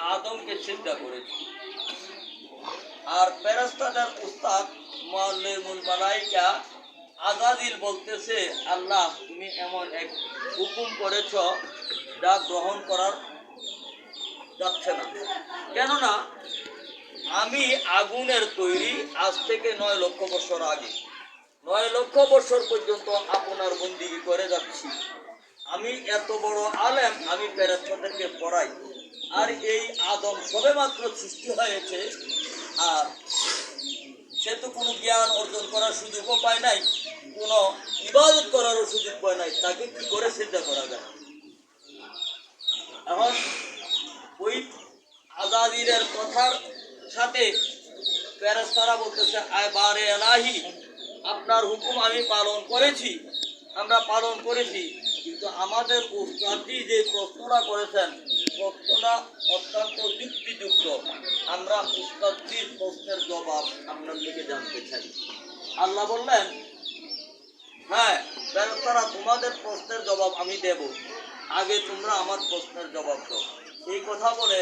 আদমকে চিন্তা করেছি। আর ফেরেস্তাদের উস্তাদ মাল্লেমুল মালাইকা আজাদিল বলতেছে, আল্লাহ, তুমি এমন এক হুকুম করেছ যা গ্রহণ করার যাচ্ছে না। কেননা, আমি আগুনের তৈরি আজ থেকে নয় লক্ষ বছর আগে। নয় লক্ষ বছর পর্যন্ত আপনার বন্দিগি করে যাচ্ছি। আমি এত বড় আলেম, আমি ফেরেস্তাদেরকে পড়াই। আর এই আদম সবে মাত্র সৃষ্টি হয়েছে। আর সে তো কোনো জ্ঞান অর্জন করার সুযোগও পায় নাই, কোনো ইবাদত করারও সুযোগ পায় নাই, তাকে কি করে চিন্তা করা যায়? এখন ওই আজাদিরের কথার সাথে ফেরেস্তারা বলতেছে, আয় বারে এলাহি, আপনার হুকুম আমি পালন করেছি, আমরা পালন করেছি, কিন্তু আমাদের উস্তাদি যে প্রশ্নটা করেছেন প্রশ্নটা অত্যন্ত যুক্তিযুক্ত। আমরা উস্তাদির প্রশ্নের জবাব আপনার দিকে জানতে চাই। আল্লাহ বললেন হ্যাঁ ফেরেস্তারা তোমাদের প্রশ্নের জবাব আমি দেব। আগে তোমরা আমার প্রশ্নের জবাব দাও। এই কথা বলে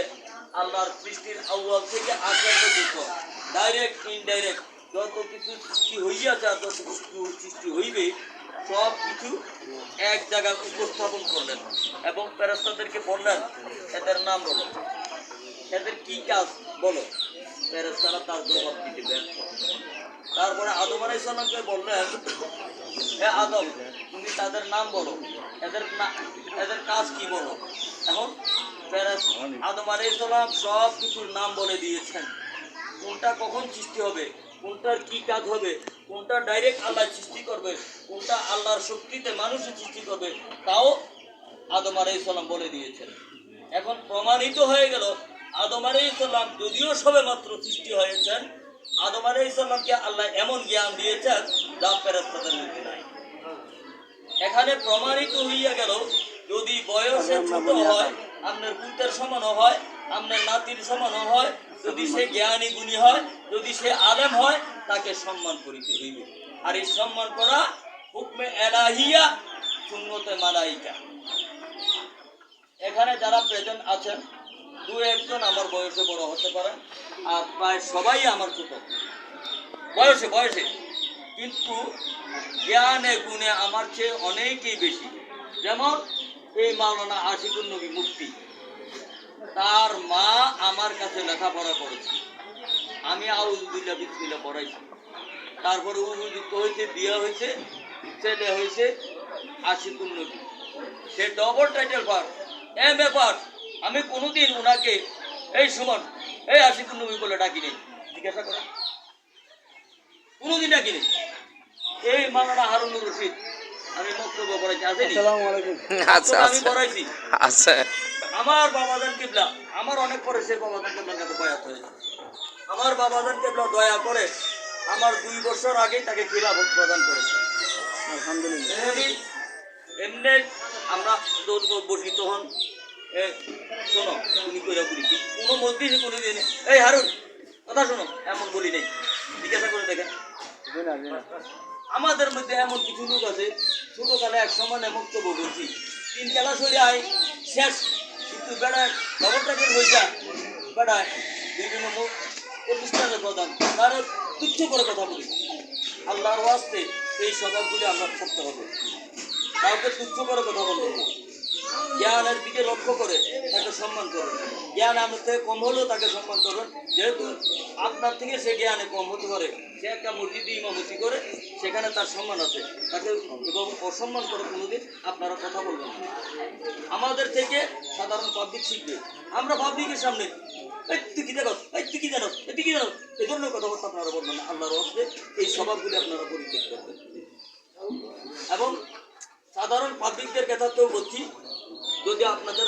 আল্লাহর সৃষ্টির আউয়াল থেকে আসার পর্যন্ত ডাইরেক্ট ইনডাইরেক্ট যত কিছু সৃষ্টি হইয়াছে যত কিছু সৃষ্টি হইবে সব কিছু এক জায়গায় উপস্থাপন করলেন এবং ফেরেস্তাদেরকে বললেন, এদের নাম বলো। এদের কি কাজ? বলো। ফেরেস্তারা তার জবাব দিতে ব্যর্থ তারপরে আদম আলাই সাল্লামকে বললেন, হে আদম, তুমি তাদের নাম বলো। এদের এদের কাজ কি বলো? এখন আদম আলাই সব কিছুর নাম বলে দিয়েছেন। কোনটা কখন সৃষ্টি হবে? কোনটার কি কাজ হবে, কোনটা ডাইরেক্ট আল্লাহ সৃষ্টি করবে, কোনটা আল্লাহর শক্তিতে মানুষের সৃষ্টি করবে, তাও আদম আলাই সাল্লাম বলে দিয়েছেন। এখন প্রমাণিত হয়ে গেল, আদম আলাই সাল্লাম যদিও সবে মাত্র সৃষ্টি হয়েছেন, আদম আলাই সাল্লামকে আল্লাহ এমন জ্ঞান দিয়েছেন যা ফেরেস্তাদের মধ্যে নাই। এখানে প্রমাণিত হইয়া গেল, যদি বয়সে ছোট হয় আপনার পুত্রের সমানও হয় আপনার নাতির সমানও হয় যদি সে জ্ঞানী গুণী হয়, যদি সে আলেম হয়, তাকে সম্মান করিতে হইবে। আর এই সম্মান করা হুকমে এলাহিয়া, সুন্নতে মালাইকা। এখানে যারা প্রেজেন্ট আছেন, দু একজন আমার বয়সে বড় হতে পারে, আর প্রায় সবাই আমার ছোট। বয়সে বয়সে। কিন্তু জ্ঞানে গুণে আমার চেয়ে অনেকেই বেশি। যেমন এই মাওলানা আশিকুর নবী মুক্তি তার মা আমার কাছে লেখাপড়া করেছে। আমি আউজুবিল্লা বিসমিল্লা পড়াইছি। তারপরে উপযুক্ত হয়েছে বিয়ে হয়েছে ছেলে হয়েছে আশিকুর নবী। সে ডবল টাইটেল পার এ পার আমি কোনোদিন ওনাকে এই সুমন এই আশিকুর নবী বলে ডাকি নেই জিজ্ঞাসা করা। কোনোদিন ডাকি নেই এই মাওলানা হারুনুর রশিদ আমি বক্তব্য করাইছি আসেনি? আচ্ছা আমি আচ্ছা করাইছি আচ্ছা। আমার বাবাদান কেবলা আমার অনেক পরে সে বাবাদান কিবলার কাছে বয়াত হয়েছে আমার বাবাদান কেবলা দয়া করে আমার দুই বছর আগেই তাকে খিলাফত প্রদান করেছে। আলহামদুলিল্লাহ। এমনি এমনি আমরা তখন এ, শোনো তুমি কইরা বলি কোনো মসজিদে কোনো দিন এই হারুন কথা শোনো এমন বলি নেই। জিজ্ঞাসা করে দেখেন। আমাদের মধ্যে এমন কিছু লোক আছে ছোটকালে এক সমানে বক্তব্য বলছি তিন খেলা সরে আয় শেষ। কিন্তু বেড়ায় খবর টাকের হয়েছে বেড়ায় বিভিন্ন প্রতিষ্ঠানের প্রধান। তারা তুচ্ছ করে কথা বলি। আল্লাহর ওয়াস্তে এই স্বভাবগুলি আমরা থাকতে হবে। কাউকে তুচ্ছ করে কথা বলব জ্ঞানের দিকে লক্ষ্য করে তাকে সম্মান করুন। জ্ঞান আপনার থেকে কম হলেও তাকে সম্মান করুন। যেহেতু আপনার থেকে সে জ্ঞানে কম হতে পারে, সে একটা মসজিদে ইমামতি করে, সেখানে তার সম্মান আছে। তাকে এবং অসম্মান করে কোনোদিন আপনারা কথা বলবেন না। আমাদের থেকে সাধারণ পাবলিক শিখবে। আমরা পাবলিকের সামনে, এই তুই কি দেখো, এই তুই কি জানো, এই তুই কি জানো? এই ধরনের কথাবার্তা আপনারা বলবেন না, আল্লাহর হস্তে এই স্বভাবগুলি আপনারা পরিত্যাগ করবেন। এবং সাধারণ পাবলিকদের ক্ষেত্রেও বলছি, যদি আপনাদের